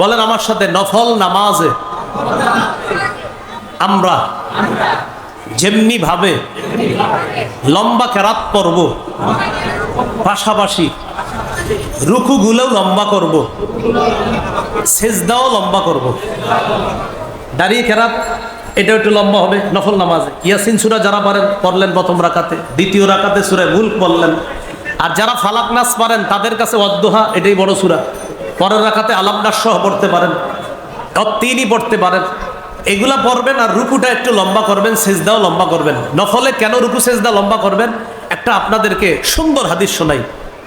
বলেন আমার সাথে নফল নামাজে আমরা যেমনি ভাবে লম্বা কেরাত পড়ব পাশাপাশি রুকুগুলোও লম্বা করব, সেজদাও লম্বা করব। দাঁড়িয়ে কেরাত এটা একটু লম্বা হবে, নফল নামাজে। ইয়াসিন সুরা যারা পারেন, পড়লেন প্রথম রাকাতে, দ্বিতীয় রাকাতে সুরে মুল্ক পড়লেন। আর যারা ফালাক নাস পারেন, তাদের কাছে অদ্দোহা এটাই বড় সুরা। পরের রাখাতে আলাম নাস সহ পড়তে পারেন তিনই পড়তে পারেন। এগুলা পড়বেন আর রুকুটা একটু লম্বা করবেন সেজদাও লম্বা করবেন। নফলে কেন রুকু সেজদা লম্বা করবেন? একটা আপনাদেরকে সুন্দর হাদিস শোনাই।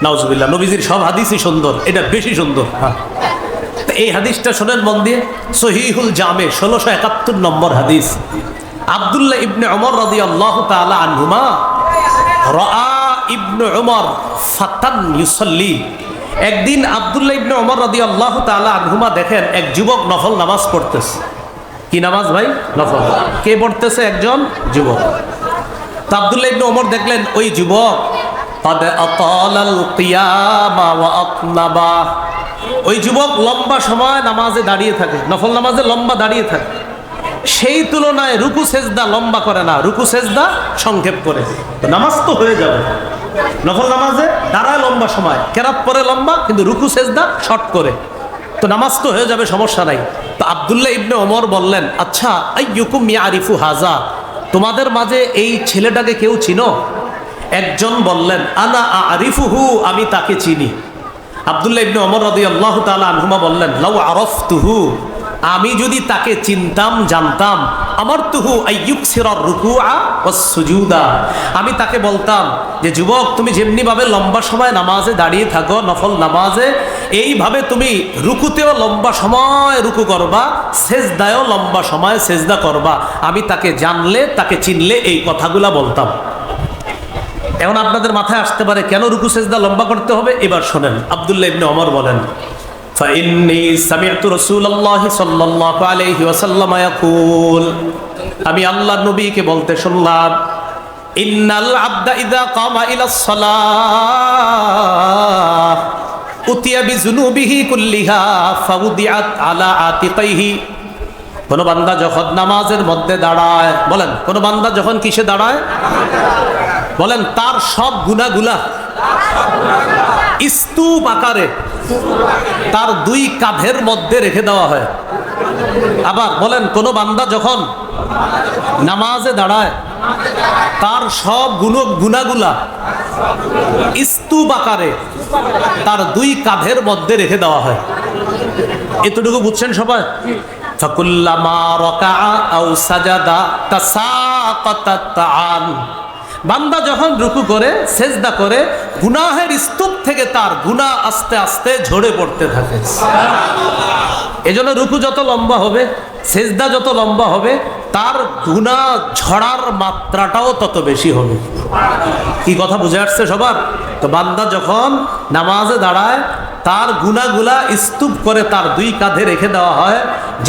নাউজুবিল্লাহ নবীজির সব হাদিসই সুন্দর এটা বেশি সুন্দর। হ্যাঁ। এই হাদিসটা শোনেন মন দিয়ে। সহিহুল জামে ষোলোশো একাত্তর নম্বর হাদিস। আবদুল্লাহ ইবনে অমর রাদি আল্লাহ তালা আনহুমা রা ইবনে অমর ফাতান ইউসল্লি। একদিন আবদুল্লাহ ইবনে ওমর রাদি আল্লাহ তালা আনহুমা দেখেন এক যুবক নফল নামাজ পড়তেছে। কি নামাজ ভাই? নফল। কে পড়তেছে একজন? যুবক। তা আবদুল্লাহ ইবনে ওমর দেখলেন, ওই যুবক ওই যুবক লম্বা সময় নামাজে দাঁড়িয়ে থাকে, নফল নামাজে লম্বা দাঁড়িয়ে থাকে। সেই তুলনায় রুকু সেজদা লম্বা করে না, রুকু সেজদা সংক্ষেপ করে। নামাজ তো হয়ে যাবে। নফল নামাজে দাঁড়ায় লম্বা সময়। কেরাত পরে লম্বা, কিন্তু রুকু, সেজদা শর্ট করে। তো নামাজ তো হয়ে যাবে, সমস্যা নাই। তো আবদুল্লাহ ইবনে ওমর বললেন আচ্ছা আইয়ুকুম আরিফু হাজা? তোমাদের মাঝে এই ছেলেটাকে কেউ চিনো? একজন বললেন, আনা আরিফুহু, আমি তাকে চিনি। আবদুল্লাহ ইবনে ওমর রাদিয়াল্লাহু তাআলা আনহুমা বললেন, লাউ আরাফতুহু। আমি যদি তাকে চিনতাম, জানতাম আমার তুহু রুকুআ ওয়াস সুজুদা। আমি তাকে বলতাম যে, যুবক, তুমি যেমনি ভাবে লম্বা সময় নামাজে দাঁড়িয়ে থাকো, নফল নামাজে, এইভাবে তুমি রুকুতেও লম্বা সময় রুকু করবা, সেজদায়ও লম্বা সময় সেজদা করবা। আমি তাকে জানলে, তাকে চিনলে এই কথাগুলা বলতাম। এখন আপনাদের মাথায় আসতে পারে, কেন রুকু, সেজদা লম্বা করতে হবে? এবার শোনেন, আব্দুল্লাহ ইবনে ওমর বলেন فإني سمعت رسول الله صلى الله عليه وسلم يقول আমি আল্লাহর নবীকে বলতে শুনলাম ইন্নাল আবদা ইদা কামা ইলা সালাহ উতিয়া বিজুনুবিহি কুল্লিহা ফাউদিআত আলা আতিকাইহি কোন বান্দা যখন নামাজের মধ্যে দাঁড়ায় বলেন কোন বান্দা যখন কিসে দাঁড়ায় বলেন তার সব গুনাগুলা স্তূপ আকারে তার দুই কাঁধের মধ্যে রেখে দেওয়া হয়। আবার বলেন, কোন বান্দা যখন নামাজে দাঁড়ায়, তার সব গুণ গুণাগুলা স্তূপ আকারে তার দুই কাঁধের মধ্যে রেখে দেওয়া হয়। এতটুকু বুঝছেন সবাই? ফাকুল্লামা রকা আও সাজাদা তাসাকাতাত আন বান্দা যখন রুকু করে, সেজদা করে, গুনাহের স্তূপ থেকে তার গুনাহ আস্তে আস্তে ঝরে পড়তে থাকে। এজন্য রুকু যত লম্বা হবে, সেজদা যত লম্বা হবে, তার গুণা ঝড়ার মাত্রাটাও তত বেশি হবে। কি কথা বুঝে আসছে সবার? তো বান্দা যখন নামাজে দাঁড়ায়, তার গুনাগুলা স্তূপ করে তার দুই কাঁধে রেখে দেওয়া হয়,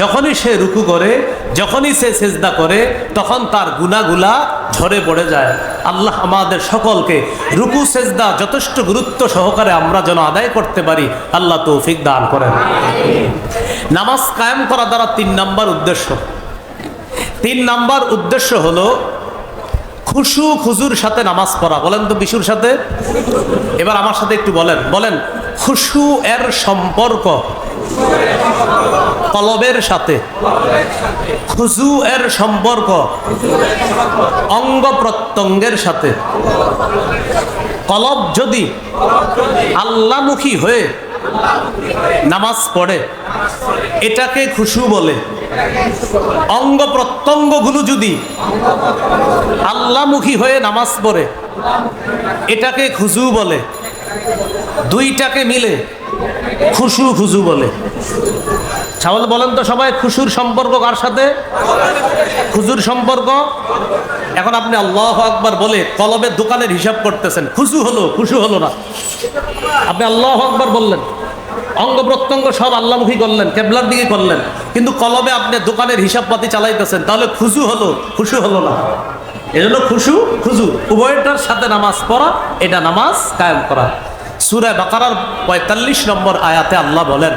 যখনই সে রুকু করে যখনই সে সেজদা করে, তখন তার গুনাগুলা ঝরে পড়ে যায়। আল্লাহ আমাদের সকলকে রুকু, সেজদা যথেষ্ট গুরুত্ব সহকারে আমরা যেন আদায় করতে পারি, আল্লাহ তৌফিক দান করেন। নামাজ কায়েম করা দ্বারা তিন নাম্বার উদ্দেশ্য। তিন নাম্বার উদ্দেশ্য হলো খুশু খুজুর সাথে নামাজ পড়া। বলেন তো বিশুর সাথে। এবার আমার সাথে একটু বলেন। বলেন, খুশু এর সম্পর্ক। কলবের সাথে। খুজু এর সম্পর্ক। অঙ্গ প্রত্যঙ্গের সাথে। কলব যদি আল্লামুখী হয়ে নামাজ পড়ে, এটাকে খুশু বলে। অঙ্গ প্রত্যঙ্গ প্রত্যঙ্গগুলো যদি আল্লামুখী হয়ে নামাজ পড়ে, এটাকে খুজু বলে। দুইটাকে মিলে খুশু খুজু বলে। ছাগল বলেন তো সবাই, খুশুর সম্পর্ক কার সাথে? খুজুর সম্পর্ক? এখন আপনি আল্লাহ আকবার বলে কলমের দোকানের হিসাব করতেছেন। খুশু হলো খুশু হলো না। আপনি আল্লাহ আকবার বললেন। অঙ্গ প্রত্যঙ্গ সব আল্লামুখী করলেন, কেবলার দিকে করলেন। কিন্তু কলমে আপনি দোকানের হিসাবপাতি চালাইতেছেন, তাহলে খুশু হলো খুশু হলো না। এজন্য খুশু, খুজু। উভয়টার সাথে নামাজ পড়া, এটা নামাজ কায়েম করা। সুরে বাকারার পঁয়তাল্লিশ নম্বর আয়াতে আল্লাহ বলেন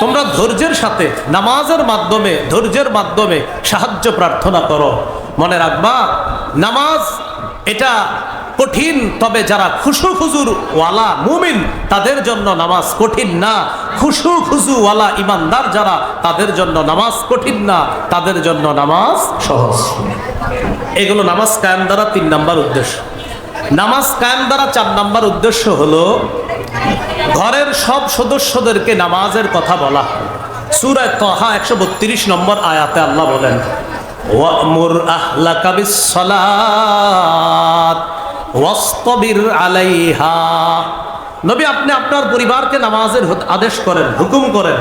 তোমরা ধৈর্যের সাথে, নামাজের মাধ্যমে, ধৈর্যের মাধ্যমে সাহায্য প্রার্থনা করো। মনে রাখবা, নামাজ এটা কঠিন, তবে যারা খুশু খুজুর ওয়ালা মুমিন, তাদের জন্য নামাজ কঠিন না। খুশু খুজু ওয়ালা ইমানদার যারা, তাদের জন্য নামাজ কঠিন না। তাদের জন্য নামাজ সহজ। এগুলো নামাজ কায়েম দ্বারা তিন নাম্বার উদ্দেশ্য। নামাজ কায়েম দ্বারা চার নাম্বার উদ্দেশ্য হলো, ঘরের সব সদস্যদেরকে নামাজের কথা বলা। সুরায় তহা একশো বত্রিশ নম্বর আয়াতে আল্লাহ বলেন, ওয়ামুর আহলাকা বিসসালাত ওয়াসতাবির আলাইহা। নবী, আপনি আপনার পরিবারকে নামাজের আদেশ করেন, হুকুম করেন,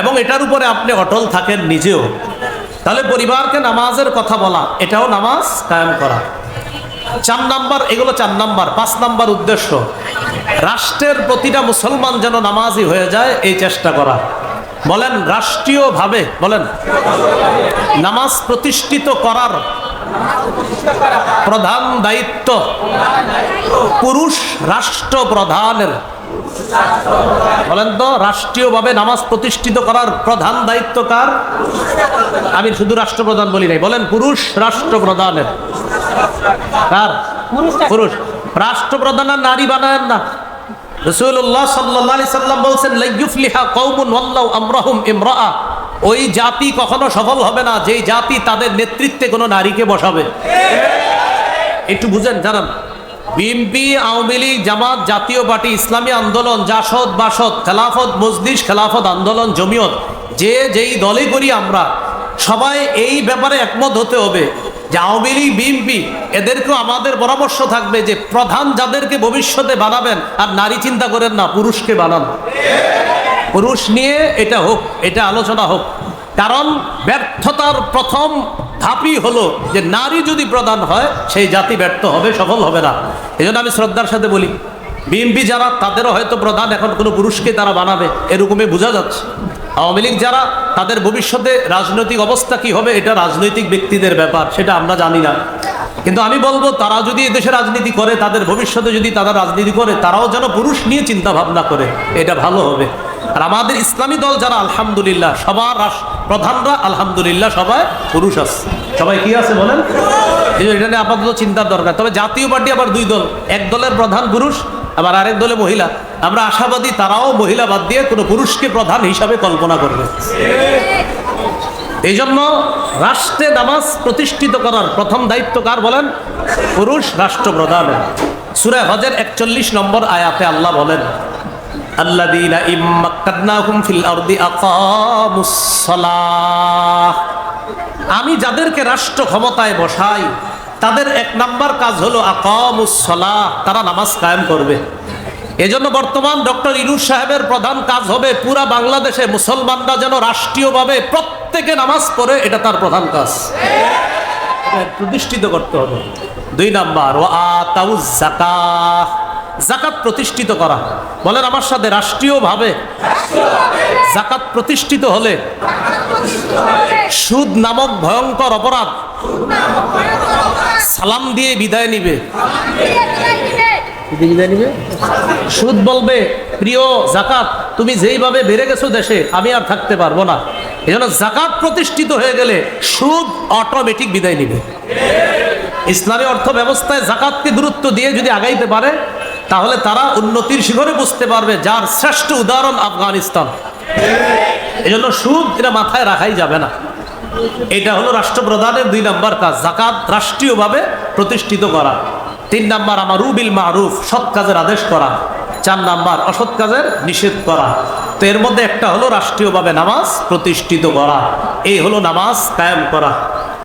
এবং এটার উপরে আপনি অটল থাকেন নিজেও। তাহলে পরিবারকে নামাজের কথা বলা, এটাও নামাজ কায়েম করা। চার নাম্বার, এগুলো চার নাম্বার, পাঁচ নাম্বার উদ্দেশ্য। রাষ্ট্রের প্রতিটা মুসলমান যেন নামাজি হয়ে যায়, এই চেষ্টা করা। বলেন, রাষ্ট্রীয়ভাবে, বলেন, নামাজ প্রতিষ্ঠিত করার প্রধান দায়িত্ব পুরুষ রাষ্ট্র প্রধানের বলেন তো, রাষ্ট্রীয়ভাবে নামাজ প্রতিষ্ঠিত করার প্রধান দায়িত্ব কার? আমি শুধু রাষ্ট্রপ্রধান বলি নাই, বলেন পুরুষ রাষ্ট্রপ্রধানের। কার? পুরুষ। রাষ্ট্রপ্রধান আর নারী বানায়েন না। রসুল্লাহ সাল্লাহ সাল্লাম বলছেন, লাইয়ুফলিহা কৌমুন ওয়াল্লাউ আমরাহুম ইমরাআ। ওই জাতি কখনো সফল হবে না, যেই জাতি তাদের নেতৃত্বে কোনো নারীকে বসাবে। একটু বুঝেন, জানান। বিএনপি, আওয়ামী লীগ, জামাত, জাতীয় পার্টি, ইসলামী আন্দোলন, জাসদ, বাসদ, খেলাফত, মজলিস, খেলাফত, আন্দোলন, জমিয়ত, যে যেই দলে করি আমরা, সবাই এই ব্যাপারে একমত হতে হবে যে আওয়ামী লীগ, বিএনপি, এদেরকেও আমাদের পরামর্শ থাকবে যে প্রধান যাদেরকে ভবিষ্যতে বানাবেন, আর নারী চিন্তা করেন না, পুরুষকে বানান। পুরুষ নিয়ে এটা হোক, এটা আলোচনা হোক। কারণ ব্যর্থতার প্রথম ধাপই হলো যে নারী যদি প্রধান হয়, সেই জাতি ব্যর্থ হবে, সফল হবে না। এই আমি শ্রদ্ধার সাথে বলি, বিএনপি যারা, তাদেরও হয়তো প্রধান, এখন কোনো পুরুষকে তারা বানাবে, এরকমই বোঝা যাচ্ছে। আওয়ামী লীগ যারা, তাদের ভবিষ্যতে রাজনৈতিক অবস্থা কি হবে, এটা রাজনৈতিক ব্যক্তিদের ব্যাপার, সেটা আমরা জানি না। কিন্তু আমি বলব, তারা যদি এদেশে রাজনীতি করে, তাদের ভবিষ্যতে যদি তারা রাজনীতি করে, তারাও যেন পুরুষ নিয়ে চিন্তা ভাবনা করে, এটা ভালো হবে। আর আমাদের ইসলামী দল যারা, আলহামদুলিল্লাহ, সবার প্রধানরা, আলহামদুলিল্লাহ, সবাই পুরুষ আছে। সবাই কি আছে বলেন? এটা নিয়ে আপাতত চিন্তার দরকার। তবে জাতীয় পার্টি আবার দুই দল, এক দলের প্রধান পুরুষ, আবার আরেক দলে মহিলা। আমরা আশাবাদী তারাও মহিলা বাদ দিয়ে কোনো পুরুষকে প্রধান হিসাবে কল্পনা করবে। এই জন্য রাষ্ট্রে নামাজ প্রতিষ্ঠিত করার প্রথম দায়িত্ব কার বলেন? পুরুষ রাষ্ট্রপ্রধান। সুরে হজের একচল্লিশ নম্বর আয়াতে আল্লাহ বলেন الذين إن مكناهم في الأرض أقاموا الصلاة আমি যাদেরকে রাষ্ট্র ক্ষমতায় বসাই তাদের এক নাম্বার কাজ হলো আকামুসলা তারা নামাজ কায়েম করবে এজন্য বর্তমান ডক্টর ইনুস সাহেবের প্রধান কাজ হবে পুরা বাংলাদেশে মুসলমানরা যেন রাষ্ট্রীয়ভাবে প্রত্যেকে নামাজ পড়ে এটা তার প্রধান কাজ এটা প্রতিষ্ঠিত করতে হবে দুই নাম্বার ও আতাউ জাকাত জাকাত প্রতিষ্ঠিত করা। বলেন আমার সাথে রাষ্ট্রীয়ভাবে জাকাত প্রতিষ্ঠিত হলে সুদ নামক ভয়ঙ্কর অপরাধ সালাম দিয়ে বিদায় নিবে। বিদায় নিবে? সুদ বলবে প্রিয় জাকাত তুমি যেইভাবে বেড়ে গেছো দেশে আমি আর থাকতে পারব না। এই জন্য জাকাত প্রতিষ্ঠিত হয়ে গেলে সুদ অটোমেটিক বিদায় নিবে। ইসলামী অর্থ ব্যবস্থায় জাকাতকে গুরুত্ব দিয়ে যদি আগাইতে পারে তাহলে তারা উন্নতির শিখরে বুঝতে পারবে যার শ্রেষ্ঠ উদাহরণ আফগানিস্তান। এই জন্য সুদ এটা মাথায় রাখাই যাবে না। এটা হলো রাষ্ট্রপ্রধানের দুই নাম্বার কাজ জাকাত রাষ্ট্রীয়ভাবে প্রতিষ্ঠিত করা। তিন নাম্বার, আমার রুবিল মারুফ, সৎ কাজের আদেশ করা। চার নাম্বার, অসৎ কাজের নিষেধ করা। তো এর মধ্যে একটা হলো রাষ্ট্রীয়ভাবে নামাজ প্রতিষ্ঠিত করা। এই হলো নামাজ কায়েম করা।